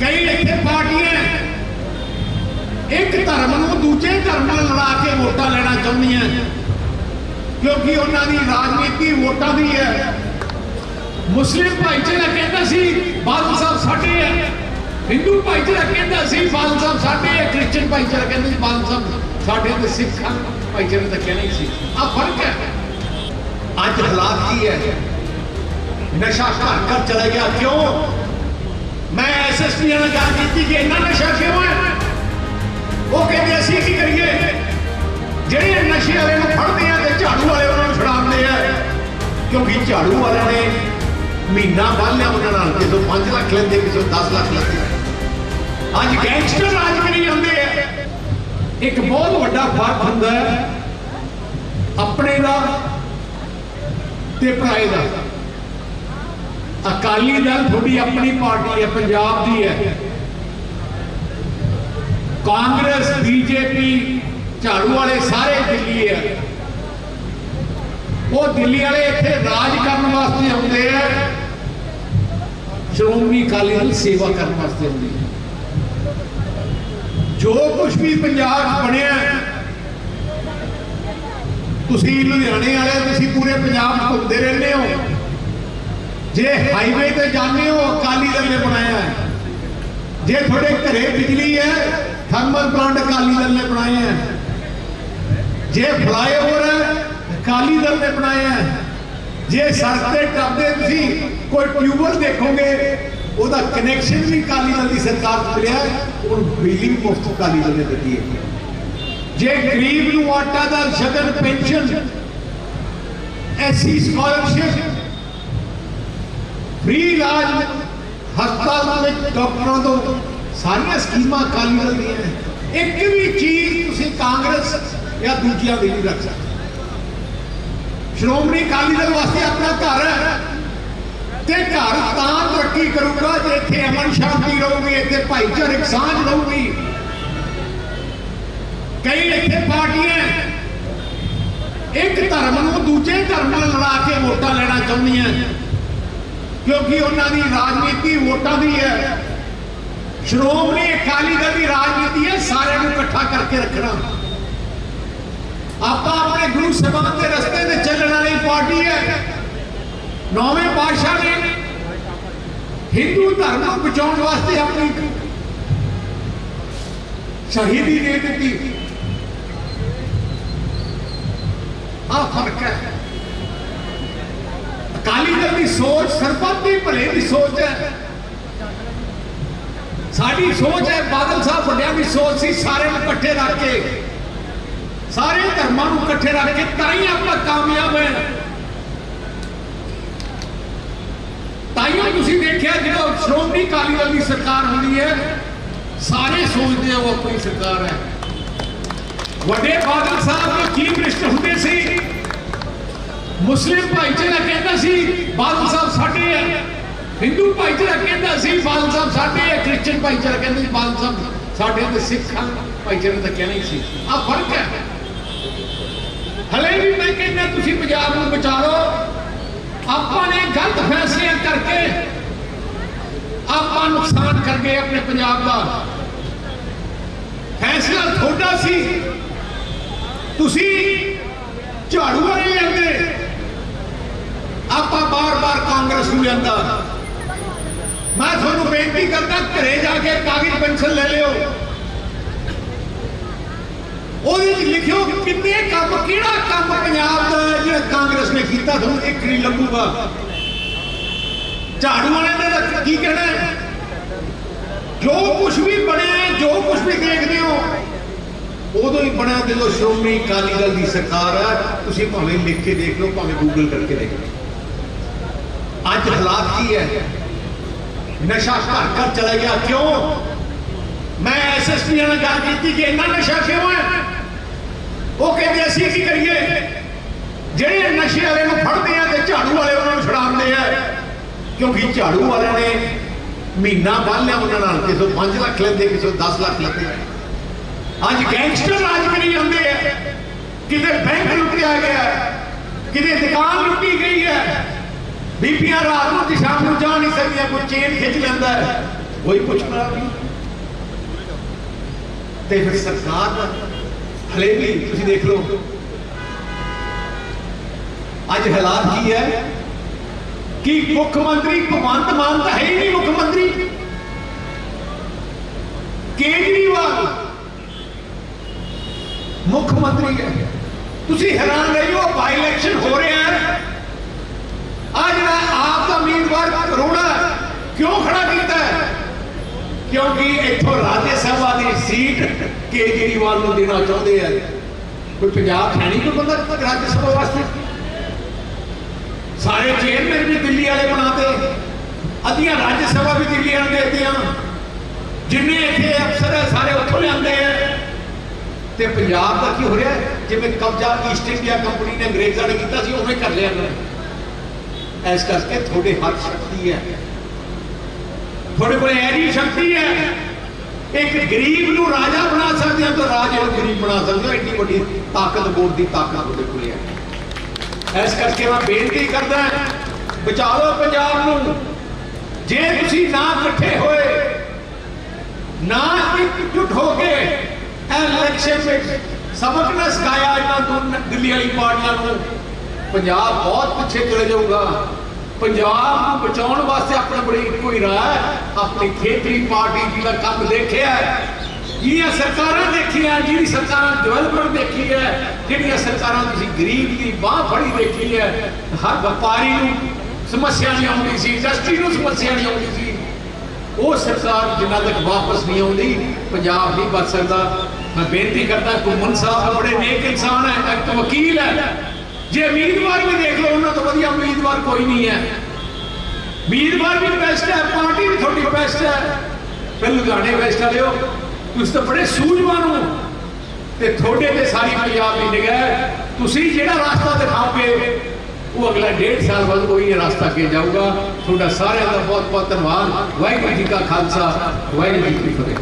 ਕਈ ਇੱਥੇ ਪਾਰਟੀਆਂ ਇੱਕ ਧਰਮ ਨੂੰ ਦੂਜੇ ਧਰਮ ਨਾਲ ਲੜਾ ਕੇ ਵੋਟਾਂ ਲੈਣਾ ਚਾਹੁੰਦੀਆਂ ਕਿਉਂਕਿ ਉਹਨਾਂ ਦੀ ਰਾਜਨੀਤੀ ਵੋਟਾਂ ਦੀ ਹੈ ਮੁਸਲਿਮ ਭਾਈਚਾਰਾ ਕਹਿੰਦਾ ਸੀ, ਬਾਦਲ ਸਾਹਿਬ ਸਾਡੇ ਹੈ ਹਿੰਦੂ ਭਾਈਚਾਰਾ ਕਹਿੰਦਾ ਸੀ, ਬਾਦਲ ਸਾਹਿਬ ਸਾਡੇ ਹੈ ਕ੍ਰਿਸਚੀਅਨ ਭਾਈਚਾਰਾ ਕਹਿੰਦਾ ਸੀ, ਬਾਦਲ ਸਾਹਿਬ ਸਾਡੇ ਤੇ ਸਿੱਖਾਂ ਭਾਈਚਾਰੇ ਦਾ ਕਹਿਣਾ ਸੀ। ਆ ਫ਼ਰਕ ਹੈ ਅੱਜ ਹਾਲਾਤ ਕੀ ਹੈ ਨਸ਼ਾ ਘਰ ਘਰ ਚਲਾ ਗਿਆ। ਕਿਉਂ? ਮੈਂ ਐਸਐਸਪੀ ਨਾਲ ਗੱਲ ਕੀਤੀ ਕਿ ਇੰਨਾ ਨਸ਼ਾ ਕਿਉਂ ਹੈ? ਉਹ ਕਹਿੰਦੇ, ਅਸੀਂ ਕੀ ਕਰੀਏ? ਜਿਹੜੇ ਨਸ਼ੇ ਵਾਲੇ ਨੂੰ ਫੜਦੇ ਆ ਤੇ ਝਾੜੂ ਵਾਲੇ ਉਹਨਾਂ ਨੂੰ ਛਡਾਉਂਦੇ ਆ। ਕਿਉਂਕਿ ਝਾੜੂ ਵਾਲਿਆਂ ਨੇ ਮਹੀਨਾ ਬਾਲਿਆ ਉਹਨਾਂ ਨਾਲ ਕਿਸੇ ਤੋਂ 5 ਲੱਖ ਲੈਂਦੇ ਕਿਸੇ ਤੋਂ 10 ਲੱਖ ਲੈਂਦੇ। ਅੱਜ ਗੈਂਗਸਟਰ ਰਾਜ ਕਰੀ ਜਾਂਦੇ ਆ ਇੱਕ ਬਹੁਤ ਵੱਡਾ ਫ਼ਰਕ ਹੁੰਦਾ ਹੈ, ਆਪਣੇ ਦਾ ਤੇ ਭਰਾਏ ਦਾ। ਅਕਾਲੀ ਦਲ ਤੁਹਾਡੀ ਆਪਣੀ ਪਾਰਟੀ ਹੈ, ਪੰਜਾਬ ਦੀ ਹੈ। ਕਾਂਗਰਸ, ਬੀਜੇਪੀ, ਝਾੜੂ ਵਾਲੇ ਸਾਰੇ ਦਿੱਲੀ ਹੈ। ਉਹ ਦਿੱਲੀ ਵਾਲੇ ਇੱਥੇ ਰਾਜ ਕਰਨ ਵਾਸਤੇ ਆਉਂਦੇ ਆ। ਸ਼੍ਰੋਮਣੀ ਅਕਾਲੀ ਦਲ ਸੇਵਾ ਕਰਨ ਵਾਸਤੇ ਆਉਂਦੀ ਹੈ ਜੋ ਕੁਝ ਵੀ ਪੰਜਾਬ ਬਣਿਆ ਤੁਸੀਂ ਲੁਧਿਆਣੇ ਵਾਲੇ ਤੁਸੀਂ ਪੂਰੇ ਪੰਜਾਬ ਘੁੰਮਦੇ ਰਹਿੰਦੇ ਹੋ। ਜੇ ਹਾਈਵੇ ਤੇ ਜਾਂਦੇ ਹੋ ਅਕਾਲੀ ਦਲ ਨੇ ਬਣਾਇਆ ਹੈ। ਜੇ ਤੁਹਾਡੇ ਘਰੇ ਬਿਜਲੀ ਹੈ ਥਰਮਲ ਪਲਾਂਟ ਅਕਾਲੀ ਦਲ ਨੇ ਬਣਾਇਆ ਹੈ। ਜੇ ਫਲਾਈਓਵਰ ਹੈ ਅਕਾਲੀ ਦਲ ਨੇ ਬਣਾਇਆ ਹੈ। ਜੇ ਸੜਕ ਤੇ ਟੱਪਦੇ ਤੁਸੀਂ ਕੋਈ ਟਿਊਬਲ ਦੇਖੋਗੇ ਉਹਦਾ ਕਨੈਕਸ਼ਨ ਵੀ ਅਕਾਲੀ ਦਲ ਦੀ ਸਰਕਾਰ ਤੋਂ ਮਿਲਿਆ ਹੈ, ਬਿਜਲੀ ਵੀ ਮੁਫਤ ਅਕਾਲੀ ਦਲ ਨੇ ਦਿੱਤੀ ਹੈ। ਜੇ ਗਰੀਬ ਨੂੰ ਆਟਾ ਦਾ ਸ਼ਗਨ ਪੈਨਸ਼ਨ ਐਸੀ ਸਕਾਲਰਸ਼ਿਪ ਫ੍ਰੀ ਇਲਾਜ ਹਸਪਤਾਲਾਂ ਵਿੱਚ ਡਾਕਟਰਾਂ ਤੋਂ ਸਾਰੀਆਂ ਸਕੀਮਾਂ ਅਕਾਲੀ ਦਲ ਦੀਆਂ ਹੈ। ਇੱਕ ਵੀ ਚੀਜ਼ ਤੁਸੀਂ ਕਾਂਗਰਸ ਜਾਂ ਦੂਜਿਆਂ ਦੀ ਨਹੀਂ ਰੱਖ ਸਕਦੇ। ਸ਼੍ਰੋਮਣੀ ਅਕਾਲੀ ਦਲ ਵਾਸਤੇ ਆਪਣਾ ਘਰ ਹੈ ਤੇ ਘਰ ਤਾਂ ਤਰੱਕੀ ਕਰੂਗਾ ਜੇ ਇੱਥੇ ਅਮਨ ਸ਼ਾਂਤੀ ਰਹੂਗੀ, ਇੱਥੇ ਭਾਈਚਾਰਕ ਸਾਂਝ ਰਹੂਗੀ। ਕਈ ਇੱਥੇ ਪਾਰਟੀਆਂ ਇੱਕ ਧਰਮ ਨੂੰ ਦੂਜੇ ਧਰਮ ਨਾਲ ਲੜਾ ਕੇ ਵੋਟਾਂ ਲੈਣਾ ਚਾਹੁੰਦੀਆਂ। ਕਿਉਂਕਿ ਉਹਨਾਂ ਦੀ ਰਾਜਨੀਤੀ ਵੋਟਾਂ ਦੀ ਹੈ ਸ਼੍ਰੋਮਣੀ ਅਕਾਲੀ ਦਲ ਦੀ ਰਾਜਨੀਤੀ ਹੈ ਸਾਰਿਆਂ ਨੂੰ ਇਕੱਠਾ ਕਰਕੇ ਰੱਖਣਾ ਆਪਾਂ ਆਪਣੇ ਗੁਰੂ ਸਾਹਿਬਾਨ ਦੇ ਰਸਤੇ ਤੇ ਚੱਲਣ ਵਾਲੀ ਪਾਰਟੀ ਹੈ ਨੌਵੇਂ ਪਾਤਸ਼ਾਹ ਨੇ ਹਿੰਦੂ ਧਰਮ ਨੂੰ ਬਚਾਉਣ ਵਾਸਤੇ ਆਪਣੀ ਸ਼ਹੀਦੀ ਦੇ ਦਿੱਤੀ ਆ ਫ਼ਰਕ ਹੈ ਅਕਾਲੀ ਦਲ ਦੀ ਸੋਚ ਸਰਬੱਤ ਦੇ ਭਲੇ ਦੀ ਸੋਚ ਹੈ। ਸਾਡੀ ਸੋਚ ਹੈ, ਬਾਦਲ ਸਾਹਿਬ ਵੱਡਿਆਂ ਦੀ ਸੋਚ ਸੀ, ਸਾਰਿਆਂ ਨੂੰ ਇਕੱਠੇ ਰੱਖ ਕੇ, ਸਾਰੇ ਧਰਮਾਂ ਨੂੰ ਇਕੱਠੇ ਰੱਖ ਕੇ ਤਾਂ ਹੀ ਆਪਾਂ ਕਾਮਯਾਬ ਹੈ। ਤਾਈਓ ਤੁਸੀਂ ਦੇਖਿਆ ਜਦੋਂ ਸ਼੍ਰੋਮਣੀ ਅਕਾਲੀ ਦਲ ਦੀ ਸਰਕਾਰ ਹੁੰਦੀ ਹੈ, ਸਾਰੇ ਸੋਚਦੇ ਆ ਉਹ ਆਪਣੀ ਸਰਕਾਰ ਹੈ। ਵੱਡੇ ਬਾਦਲ ਸਾਹਿਬ ਦੇ ਚੀਫ ਮਿਨਿਸਟਰ ਹੁੰਦੇ ਸੀ ਮੁਸਲਿਮ ਭਾਈਚਾਰਾ ਕਹਿੰਦਾ ਸੀ, ਬਾਦਲ ਸਾਹਿਬ ਸਾਡੇ ਹੈ ਹਿੰਦੂ ਭਾਈਚਾਰਾ ਕਹਿੰਦਾ ਸੀ, ਬਾਦਲ ਸਾਹਿਬ ਸਾਡੇ ਹੈ ਕ੍ਰਿਸਚੀਅਨ ਭਾਈਚਾਰਾ ਕਹਿੰਦਾ ਸੀ, ਬਾਦਲ ਸਾਹਿਬ ਸਾਡੇ ਤੇ ਸਿੱਖਾਂ ਭਾਈਚਾਰੇ ਦਾ ਕਹਿਣਾ ਹੀ ਸੀ। ਆ ਫ਼ਰਕ ਹੈ। ਹਲੇ ਵੀ ਮੈਂ ਕਹਿੰਦਾ, ਤੁਸੀਂ ਪੰਜਾਬ ਨੂੰ ਬਚਾ ਲਓ ਆਪਾਂ ਨੇ ਗਲਤ ਫੈਸਲਿਆਂ ਕਰਕੇ ਆਪਾਂ ਨੁਕਸਾਨ ਕਰ ਗਏ ਆਪਣੇ ਪੰਜਾਬ ਦਾ। ਫੈਸਲਾ ਤੁਹਾਡਾ ਸੀ। ਤੁਸੀਂ ਝਾੜੂ ਵਾਲੇ ਲੈਂਦੇ ਬਾਰ-ਬਾਰ ਕਾਂਗਰਸ ਨੂੰ ਜਾਂਦਾ ਮੈਂ ਤੁਹਾਨੂੰ ਬੇਨਤੀ ਕਰਦਾ, ਘਰੇ ਜਾ ਕੇ ਕਾਗਜ਼ ਪੈਨਸ਼ਨ ਲੈ ਲਿਓ। ਉਹਦੇ ਵਿੱਚ ਲਿਖਿਓ ਕਿੰਨੇ ਕੰਮ, ਕਿਹੜਾ ਕੰਮ ਪੰਜਾਬ ਦਾ ਜਿਹੜਾ ਕਾਂਗਰਸ ਨੇ ਕੀਤਾ ਤੁਹਾਨੂੰ ਇੱਕ ਨਹੀਂ ਲੱਗੂਗਾ ਝਾੜੂ ਵਾਲਿਆਂ ਨੇ ਕੀ ਕਹਿਣਾ ਜੋ ਕੁਝ ਵੀ ਬਣਿਆ ਜੋ ਕੁਝ ਵੀ ਦੇਖਦੇ ਹੋ, ਉਦੋਂ ਹੀ ਬਣਿਆ ਜਦੋਂ ਸ਼੍ਰੋਮਣੀ ਅਕਾਲੀ ਦਲ ਦੀ ਸਰਕਾਰ ਹੈ। ਤੁਸੀਂ ਭਾਵੇਂ ਲਿਖ ਕੇ ਦੇਖ ਲਓ, ਭਾਵੇਂ ਗੂਗਲ ਕਰਕੇ ਦੇਖ ਲਓ। ਅੱਜ ਹਾਲਾਤ ਕੀ ਹੈ ਨਸ਼ਾ ਘਰ ਘਰ ਚਲਾ ਗਿਆ ਕਿਉਂ ਮੈਂ ਐਸਐਸਪੀ ਨਾਲ ਗੱਲ ਕੀਤੀ ਕਿ ਇੰਨਾ ਨਸ਼ਾ ਕਿਉਂ ਹੈ ਉਹ ਕਹਿੰਦੇ ਅਸੀਂ ਕੀ ਕਰੀਏ ਜਿਹੜੇ ਨਸ਼ੇ ਵਾਲੇ ਨੂੰ ਫੜਦੇ ਆ ਤੇ ਝਾੜੂ ਵਾਲੇ ਉਹਨਾਂ ਨੂੰ ਛਡਾਉਂਦੇ ਆ ਕਿਉਂਕਿ ਝਾੜੂ ਵਾਲਿਆਂ ਨੇ ਮਹੀਨਾ ਬਾਲਿਆ ਉਹਨਾਂ ਨਾਲ ਕਿਸੇ ਤੋਂ 5 ਲੱਖ ਲੈਂਦੇ ਕਿਸੇ ਤੋਂ 10 ਲੱਖ ਲੈਂਦੇ ਅੱਜ ਗੈਂਗਸਟਰ ਰਾਜ ਕਰੀ ਜਾਂਦੇ ਆ ਕਿਤੇ ਬੈਂਕ ਲੁੱਟਿਆ ਗਿਆ ਕਿਤੇ ਦੁਕਾਨ ਲੁੱਟੀ ਗਈ ਹੈ ਬੀਬੀਆਂ ਰਾਤ ਨੂੰ ਤੇ ਸ਼ਾਮ ਨੂੰ ਜਾ ਨਹੀਂ ਸਕਦੀਆਂ, ਕੋਈ ਚੇਨ ਖਿੱਚ ਲੈਂਦਾ ਹੈ, ਕੋਈ ਪੁੱਛਣਾ ਨਹੀਂ। ਤੇ ਫਿਰ ਸਰਕਾਰ ਹਲੇ ਵੀ ਤੁਸੀਂ ਦੇਖ ਲਓ, ਅੱਜ ਹਾਲਾਤ ਕੀ ਹੈ ਕਿ ਮੁੱਖ ਮੰਤਰੀ ਭਗਵੰਤ ਮਾਨ ਤਾਂ ਹੈ ਹੀ ਨਹੀਂ ਮੁੱਖ ਮੰਤਰੀ। ਕੇਜਰੀਵਾਲ ਮੁੱਖ ਮੰਤਰੀ ਹੈ। ਤੁਸੀਂ ਹੈਰਾਨ ਰਹੀ ਹੋ ਬਾਈ ਇਲੈਕਸ਼ਨ ਹੋ ਰਿਹਾ ਹੈ। ਆ ਜਿਹੜਾ ਆਪ ਦਾ ਉਮੀਦਵਾਰ ਕਰੋੜਾ ਕਿਉਂ ਖੜਾ ਕੀਤਾ ਹੈ ਕਿਉਂਕਿ ਇੱਥੋਂ ਰਾਜ ਸਭਾ ਦੀ ਸੀਟ ਕੇਜਰੀਵਾਲ ਨੂੰ ਦੇਣਾ ਚਾਹੁੰਦੇ ਆ ਕੋਈ ਪੰਜਾਬ ਹੈ ਨਹੀਂ ਕੋਈ ਬੰਦਾ ਰਾਜ ਸਭਾ ਵਾਸਤੇ ਸਾਰੇ ਚੇਅਰਮੈਨ ਵੀ ਦਿੱਲੀ ਵਾਲੇ ਬਣਾਤੇ ਅੱਧੀਆਂ ਰਾਜ ਸਭਾ ਵੀ ਦਿੱਲੀ ਵਾਲੇ ਦੇਤੀਆਂ ਜਿੰਨੇ ਇੱਥੇ ਅਫਸਰ ਹੈ ਸਾਰੇ ਉੱਥੋਂ ਲਿਆਂਦੇ ਆ ਤੇ ਪੰਜਾਬ ਦਾ ਕੀ ਹੋ ਰਿਹਾ ਹੈ? ਜਿਵੇਂ ਕਬਜ਼ਾ ਈਸਟ ਇੰਡੀਆ ਕੰਪਨੀ ਨੇ ਅੰਗਰੇਜ਼ਾਂ ਨੇ ਕੀਤਾ ਸੀ ਉਵੇਂ ਕਰ ਲਿਆ ਇਹਨਾਂ ਨੇ ਇਸ ਕਰਕੇ ਤੁਹਾਡੇ ਹੱਥ ਸ਼ਕਤੀ ਹੈ। ਤੁਹਾਡੇ ਕੋਲ ਐਰੀ ਸ਼ਕਤੀ ਹੈ, ਇੱਕ ਗਰੀਬ ਨੂੰ ਰਾਜਾ ਬਣਾ ਸਕਦੇ ਹੋ ਤਾਂ ਰਾਜੇ ਨੂੰ ਗਰੀਬ ਬਣਾ ਸਕਦੇ ਹੋ ਇੰਨੀ ਵੱਡੀ ਤਾਕਤ ਬੋਰਡ ਦੀ ਤਾਕਤ ਤੁਹਾਡੇ ਕੋਲ ਹੈ। ਇਸ ਕਰਕੇ ਮੈਂ ਬੇਨਤੀ ਕਰਦਾ ਬਚਾ ਲਓ ਪੰਜਾਬ ਨੂੰ। ਜੇ ਤੁਸੀਂ ਨਾ ਇਕੱਠੇ ਹੋਏ, ਨਾ ਇਕਜੁੱਟ ਹੋ ਕੇ ਇਹ ਇਲੈਕਸ਼ਨ ਵਿੱਚ ਸਬਕ ਨਾ ਸਿਖਾਇਆ ਇਹਨਾਂ ਦੋਨ ਦਿੱਲੀ ਵਾਲੀ ਪਾਰਟੀਆਂ ਨੂੰ ਪੰਜਾਬ ਬਹੁਤ ਪਿੱਛੇ ਚਲੇ ਜਾਊਗਾ। ਪੰਜਾਬ ਨੂੰ ਬਚਾਉਣ ਵਾਸਤੇ ਆਪਣਾ ਬੜੀ ਇੱਕੋ ਹੀ ਰਾਹ ਹੈ। ਆਪਣੀ ਖੇਤਰੀ ਪਾਰਟੀ ਜਿਹਦਾ ਕੰਮ ਦੇਖਿਆ ਜਿਹੜੀਆਂ ਸਰਕਾਰਾਂ ਦੇਖੀਆਂ, ਜਿਹੜੀ ਸਰਕਾਰਾਂ ਡਿਵੈਲਪਮੈਂਟ ਦੇਖੀ ਹੈ, ਜਿਹੜੀਆਂ ਸਰਕਾਰਾਂ ਤੁਸੀਂ ਗਰੀਬ ਦੀ ਬਾਹ ਫੜੀ ਦੇਖੀ ਹੈ, ਹਰ ਵਪਾਰੀ ਨੂੰ ਸਮੱਸਿਆ ਨਹੀਂ ਆਉਂਦੀ ਸੀ ਇੰਡਸਟਰੀ ਨੂੰ ਸਮੱਸਿਆ ਨਹੀਂ ਆਉਂਦੀ ਸੀ। ਉਹ ਸਰਕਾਰ ਜਿੰਨਾ ਤੱਕ ਵਾਪਸ ਨਹੀਂ ਆਉਂਦੀ, ਪੰਜਾਬ ਨਹੀਂ ਬਚ ਸਕਦਾ। ਮੈਂ ਬੇਨਤੀ ਕਰਦਾ ਘੁੰਮਣ ਸਾਹਿਬ ਬੜੇ ਨੇਕ ਇਨਸਾਨ ਹੈ, ਇੱਕ ਵਕੀਲ ਹੈ। ਜੇ ਉਮੀਦਵਾਰ ਵੀ ਦੇਖ ਲਓ, ਉਹਨਾਂ ਤੋਂ ਵਧੀਆ ਉਮੀਦਵਾਰ ਕੋਈ ਨਹੀਂ ਹੈ। ਉਮੀਦਵਾਰ ਵੀ ਬੈਸਟ ਹੈ, ਪਾਰਟੀ ਵੀ ਤੁਹਾਡੀ ਬੈਸਟ ਹੈ। ਫਿਰ ਲੁਧਿਆਣੇ ਬੈਸਟ ਵਾਲਿਓ ਤੁਸੀਂ ਤਾਂ ਬੜੇ ਸੂਝਵਾਨ ਹੋ। ਤੇ ਤੁਹਾਡੇ ਤੇ ਸਾਰੀ ਪੰਜਾਬ ਦੀ ਨਿਗਾਹ ਤੁਸੀਂ ਜਿਹੜਾ ਰਸਤਾ ਦਿਖਾਓਗੇ, ਉਹ ਅਗਲਾ ਡੇਢ ਸਾਲ ਬਾਅਦ ਉਹੀ ਰਸਤਾ ਕੇ ਜਾਊਗਾ। ਤੁਹਾਡਾ ਸਾਰਿਆਂ ਦਾ ਬਹੁਤ ਬਹੁਤ ਧੰਨਵਾਦ। ਵਾਹਿਗੁਰੂ ਜੀ ਕਾ ਖਾਲਸਾ, ਵਾਹਿਗੁਰੂ ਜੀ ਕੀ ਫਤਿਹ।